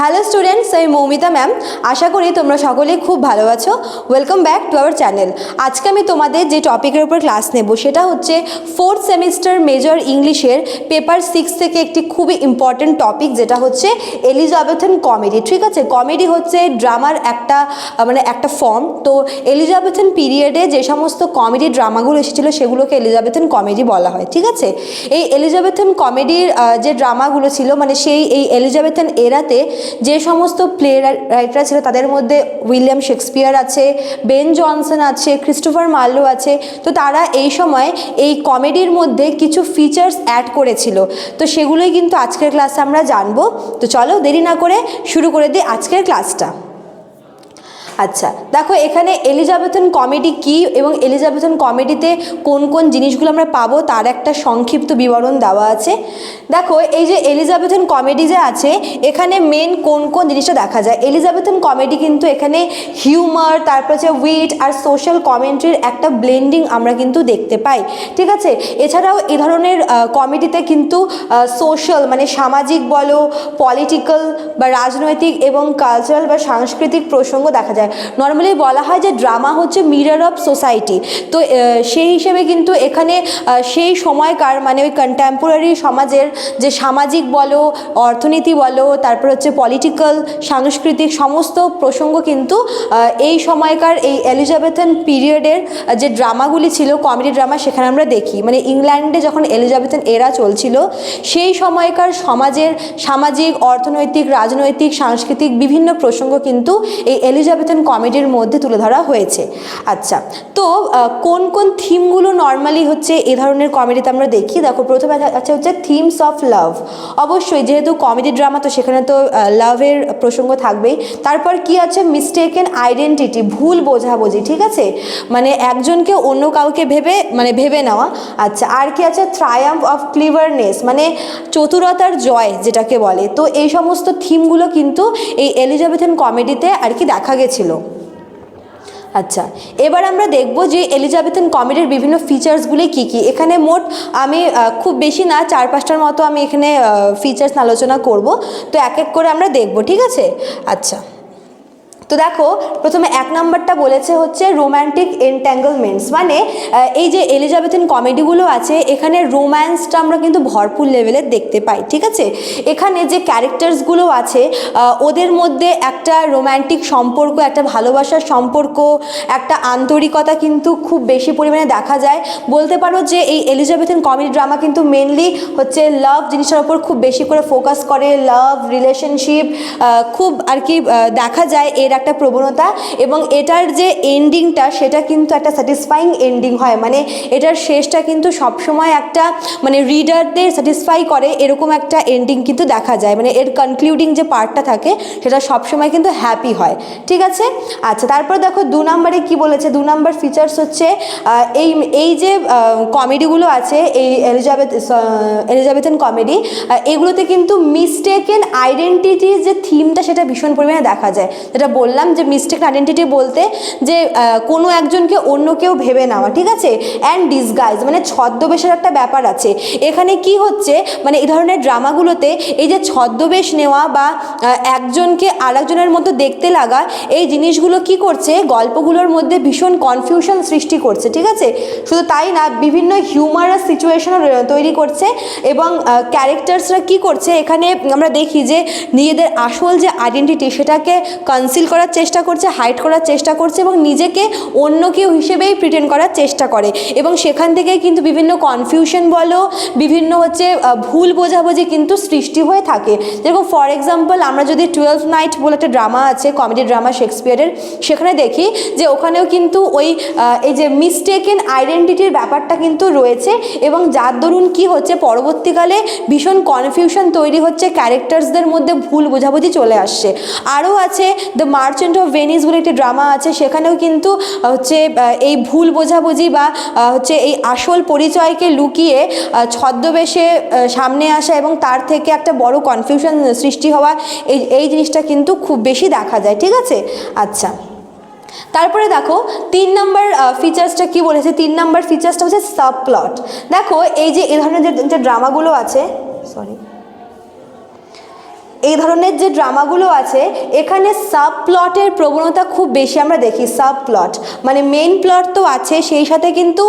Hello students আমি Moumita ma'am আশা করি তোমরা সকলেই খুব ভালো আছো। Welcome back to our channel আজকে আমি তোমাদের যে টপিকের উপর ক্লাস নেব, সেটা হচ্ছে ফোর্থ সেমিস্টার মেজর ইংলিশের পেপার সিক্স থেকে একটি খুবই ইম্পর্ট্যান্ট টপিক যেটা হচ্ছে এলিজাবেথন কমেডি ঠিক আছে? কমেডি হচ্ছে ড্রামার একটা মানে একটা ফর্ম তো এলিজাবেথন পিরিয়ডে যে সমস্ত কমেডি ড্রামাগুলো এসেছিল, সেগুলোকে এলিজাবেথন কমেডি বলা হয়। ঠিক আছে? এই এলিজাবেথন কমেডির যে ড্রামাগুলো ছিল মানে সেই এই এলিজাবেথন এরাতে যে সমস্ত প্লে রাইটার ছিল তাদের মধ্যে উইলিয়াম শেক্সপিয়ার আছে, বেন জনসন আছে, ক্রিস্টোফার মার্লো আছে, তো তারা এই সময় এই কমেডির মধ্যে কিছু ফিচার্স অ্যাড করেছিল। তো সেগুলোই কিন্তু আজকের ক্লাসে আমরা জানব। তো চলো দেরি না করে শুরু করে দিই আজকের ক্লাসটা আচ্ছা দেখো এখানে এলিজাবেথন কমেডি কি এবং এলিজাবেথন কমেডিতে কোন কোন জিনিসগুলো আমরা পাবো তার একটা সংক্ষিপ্ত বিবরণ দেওয়া আছে। দেখো, এই যে এলিজাবেথন কমেডি যে আছে, এখানে মেন কোন কোন জিনিসটা দেখা যায়? এলিজাবেথন কমেডি কিন্তু এখানে হিউমার তারপর হচ্ছে উইট আর সোশ্যাল কমেন্ট্রির একটা ব্লেন্ডিং আমরা কিন্তু দেখতে পাই। ঠিক আছে? এছাড়াও এ ধরনের কমেডিতে কিন্তু সোশ্যাল মানে সামাজিক বলো পলিটিক্যাল বা রাজনৈতিক এবং কালচারাল বা সাংস্কৃতিক প্রসঙ্গ দেখা যায়। নর্মালি বলা হয় যে ড্রামা হচ্ছে মিরর অফ সোসাইটি তো সেই হিসেবে কিন্তু এখানে সেই সময়কার মানে ওই কন্টেম্পোরারি সমাজের যে সামাজিক বলো, অর্থনীতি বলো, তারপর হচ্ছে পলিটিক্যাল সাংস্কৃতিক সমস্ত প্রসঙ্গ কিন্তু এই সময়কার এই এলিজাবেথন পিরিয়ডের যে ড্রামাগুলি ছিল কমেডি ড্রামা সেখানে আমরা দেখি। মানে ইংল্যান্ডে যখন এলিজাবেথন এরা চলছিল, সেই সময়কার সমাজের সামাজিক, অর্থনৈতিক, রাজনৈতিক, সাংস্কৃতিক বিভিন্ন প্রসঙ্গ কিন্তু এই এলিজাবেথন কমেডির মধ্যে তুলে ধরা হয়েছে। আচ্ছা তো কোন কোন থিমগুলো নর্মালি হচ্ছে এ ধরনের কমেডিতে আমরা দেখি? দেখো, প্রথমে আছে- আছে হচ্ছে থিমস অফ লাভ অবশ্যই, যেহেতু কমেডি ড্রামা তো সেখানে তো লাভের প্রসঙ্গ থাকবেই। তারপর কি আছে? মিস্টেক মিস্টেকেন আইডেন্টিটি ভুল বোঝাবুঝি, ঠিক আছে? মানে একজনকে অন্য কাউকে ভেবে মানে ভেবে নেওয়া। আচ্ছা আর কি আছে? ট্রায়াম্প অফ ক্লিভারনেস মানে চতুরতার জয়, যেটাকে বলে। তো এই সমস্ত থিমগুলো কিন্তু এই এলিজাবেথন কমেডিতে আর কি দেখা গেছিল আচ্ছা এবার আমরা দেখব যে এলিজাবেথন কমেডির বিভিন্ন ফিচার্সগুলি কি কি। এখানে মোট আমি খুব বেশি না, চার পাঁচটার মতো আমি এখানে ফিচার্স আলোচনা করব। তো এক এক করে আমরা দেখব, ঠিক আছে? আচ্ছা। তো দেখো, প্রথমে এক নাম্বারটা বলেছে হচ্ছে রোম্যান্টিক এন্ট্যাঙ্গলমেন্টস মানে এই যে এলিজাবেথন কমেডিগুলো আছে, এখানে রোম্যান্সটা আমরা কিন্তু ভরপুর লেভেলের দেখতে পাই, ঠিক আছে? এখানে যে ক্যারেক্টার্সগুলো আছে ওদের মধ্যে একটা রোম্যান্টিক সম্পর্ক, একটা ভালোবাসার সম্পর্ক, একটা আন্তরিকতা কিন্তু খুব বেশি পরিমাণে দেখা যায়। বলতে পারো যে এই এলিজাবেথন কমেডি ড্রামা কিন্তু মেনলি হচ্ছে লাভ জিনিসটার উপর খুব বেশি করে ফোকাস করে লাভ রিলেশনশিপ খুব আর কি দেখা যায়, এর একটা প্রবণতা এবং এটার যে এন্ডিংটা সেটা কিন্তু একটা স্যাটিসফাইং এন্ডিং হয়। মানে এটার শেষটা কিন্তু সবসময় একটা মানে রিডারদের স্যাটিসফাই করে এরকম একটা এন্ডিং কিন্তু দেখা যায়। মানে এর কনক্লুডিং যে পার্টটা থাকে, সেটা সবসময় কিন্তু হ্যাপি হয়। ঠিক আছে? আচ্ছা তারপর দেখো দু নম্বরে কি বলেছে? দু নম্বর ফিচার্স হচ্ছে এই এই যে কমেডিগুলো আছে, এই এলিজাবেথ এলিজাবেথন কমেডি এগুলোতে কিন্তু মিস্টেক মিস্টেকেন আইডেন্টিটির যে থিমটা সেটা ভীষণ পরিমাণে দেখা যায়। যেটা বললাম যে মিস্টেক আইডেন্টিটি বলতে যে কোনো একজনকে অন্য কেউ ভেবে নেওয়া, ঠিক আছে? অ্যান্ড ডিসগাইজ মানে ছদ্মবেশের একটা ব্যাপার আছে। এখানে কি হচ্ছে মানে এই ধরনের ড্রামাগুলোতে এই যে ছদ্মবেশ নেওয়া বা একজনকে আরেকজনের মতো দেখতে লাগা, এই জিনিসগুলো কি করছে? গল্পগুলোর মধ্যে ভীষণ কনফিউশন সৃষ্টি করছে, ঠিক আছে? শুধু তাই না, বিভিন্ন হিউমারাস সিচুয়েশনও তৈরি করছে এবং ক্যারেক্টার্সরা কি করছে? এখানে আমরা দেখি যে, নিজেদের আসল যে আইডেন্টিটি সেটাকে কনসিল করার চেষ্টা করছে হাইড করার চেষ্টা করছে এবং নিজেকে অন্য কেউ হিসেবেই প্রিটেন্ড করার চেষ্টা করে। এবং সেখান থেকে কিন্তু বিভিন্ন কনফিউশন বলো, বিভিন্ন হচ্ছে ভুল বোঝাবুঝি কিন্তু সৃষ্টি হয়ে থাকে। যেরকম ফর এক্সাম্পল আমরা যদি টুয়েলভ নাইট বলে একটা ড্রামা আছে কমেডি ড্রামা শেক্সপিয়ারের সেখানে দেখি যে ওখানেও কিন্তু ওই এই যে মিস্টেকেন আইডেন্টিটির ব্যাপারটা কিন্তু রয়েছে এবং যার দরুন কি হচ্ছে, পরবর্তীকালে ভীষণ কনফিউশন তৈরি হচ্ছে ক্যারেক্টার্সদের মধ্যে ভুল বোঝাবুঝি চলে আসছে। আরও আছে দ্য মার্চেন্ট অফ ভেনিস বলে একটি ড্রামা আছে, সেখানেও কিন্তু হচ্ছে এই ভুল বোঝাবুঝি বা হচ্ছে, এই আসল পরিচয়কে লুকিয়ে ছদ্মবেশে সামনে আসা এবং তার থেকে একটা বড় কনফিউশন সৃষ্টি হওয়া, এই এই জিনিসটা কিন্তু খুব বেশি দেখা যায়, ঠিক আছে? আচ্ছা। তারপরে দেখো, তিন নম্বর ফিচার্সটা কি বলেছে? তিন নাম্বার ফিচার্সটা হচ্ছে সাব প্লট দেখো, এই যে, এ ধরনের যে ড্রামাগুলো আছে সরি এই ধরনের যে ড্রামাগুলো আছে, এখানে সাব প্লটের প্রবণতা খুব বেশি আমরা দেখি সাব প্লট মানে মেইন প্লট তো আছে, সেই সাথে কিন্তু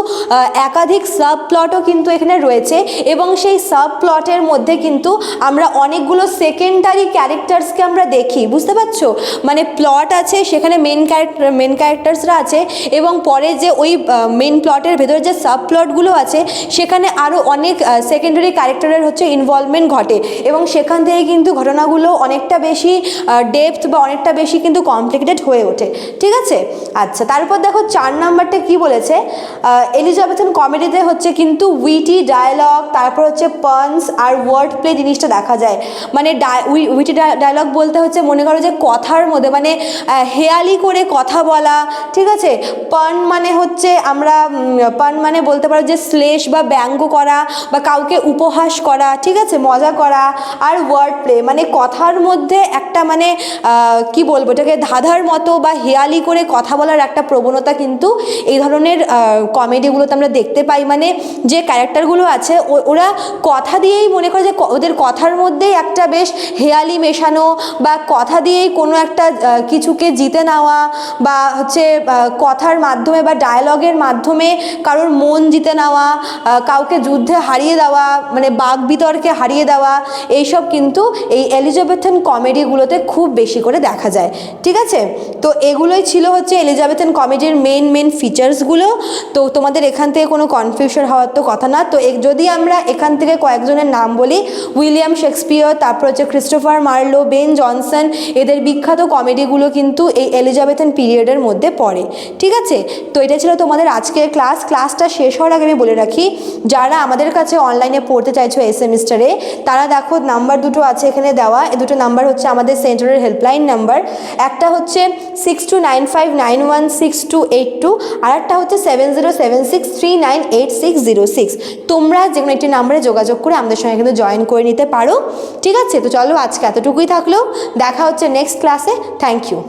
একাধিক সাব প্লটও কিন্তু এখানে রয়েছে এবং সেই সাব প্লটের মধ্যে কিন্তু আমরা অনেকগুলো সেকেন্ডারি ক্যারেক্টার্সকে আমরা দেখি, বুঝতে পারছ? মানে প্লট আছে, সেখানে মেন ক্যারেক্টার মেন ক্যারেক্টার্সরা আছে এবং পরে যে ওই মেন প্লটের ভেতরে যে সাব প্লটগুলো আছে, সেখানে আরও অনেক সেকেন্ডারি ক্যারেক্টারের হচ্ছে ইনভলভমেন্ট ঘটে এবং সেখান থেকে কিন্তু ঘটনাগুলো অনেকটা বেশি ডেপথ বা অনেকটা বেশি কিন্তু কমপ্লিকেটেড হয়ে ওঠে। ঠিক আছে? আচ্ছা তারপর দেখো চার নাম্বারটা কি বলেছে? এলিজাবেথন কমেডিতে হচ্ছে কিন্তু উইটি ডায়লগ তারপর হচ্ছে পান্স আর ওয়ার্ড প্লে জিনিসটা দেখা যায়। মানে উইটি ডায়লগ বলতে হচ্ছে মনে করো যে কথার মধ্যে মানে হেয়ালি করে কথা বলা, ঠিক আছে? পান মানে হচ্ছে আমরা পান মানে বলতে পারো যে শ্লেষ বা ব্যঙ্গ করা বা কাউকে উপহাস করা, ঠিক আছে? মজা করা আর ওয়ার্ড প্লে মানে কথার মধ্যে একটা মানে কি বলব, এটাকে ধাঁধার মতো বা হেয়ালি করে কথা বলার একটা প্রবণতা কিন্তু এই ধরনের কমেডিগুলোতে আমরা দেখতে পাই। মানে যে ক্যারেক্টারগুলো আছে ওরা কথা দিয়েই মনে করে যে ওদের কথার মধ্যেই একটা বেশ হেয়ালি মেশানো বা কথা দিয়েই কোনো একটা কিছুকে জিতে নেওয়া বা হচ্ছে কথার মাধ্যমে বা ডায়ালগের মাধ্যমে কারোর মন জিতে নেওয়া কাউকে যুদ্ধে হারিয়ে দেওয়া মানে বাক বিতর্কে হারিয়ে দেওয়া, এইসব কিন্তু এই এলিজাবেথন কমেডিগুলোতে খুব বেশি করে দেখা যায়, ঠিক আছে? তো এগুলোই ছিল হচ্ছে এলিজাবেথন কমেডির মেন মেন ফিচার্সগুলো তো তোমাদের এখান থেকে কোনো কনফিউশন হওয়ার তো কথা না। তো যদি আমরা এখান থেকে কয়েকজনের নাম বলি, উইলিয়াম শেক্সপিয়র, তারপর হচ্ছে ক্রিস্টোফার মার্লো, বেন জনসন, এদের বিখ্যাত কমেডিগুলো কিন্তু এই এলিজাবেথন পিরিয়ডের মধ্যে পড়ে, ঠিক আছে? তো এটা ছিল তোমাদের আজকের ক্লাস। ক্লাসটা শেষ হওয়ার আগে আমি বলে রাখি, যারা আমাদের কাছে অনলাইনে পড়তে চাইছো এই সেমিস্টারে, তারা দেখো নাম্বার দুটো আছে এখানে দেওয়া। এ দুটো নাম্বার হচ্ছে আমাদের সেন্টারের হেল্পলাইন নাম্বার একটা হচ্ছে six two nine five nine one six two eight two আর একটা হচ্ছে seven zero seven six three nine eight six zero six তোমরা যে কোনো একটি নাম্বারে যোগাযোগ করে আমাদের সঙ্গে কিন্তু জয়েন করে নিতে পারো। ঠিক আছে? তো চলো আজকে এতটুকুই থাকল। দেখা হচ্ছে নেক্সট ক্লাসে থ্যাংক ইউ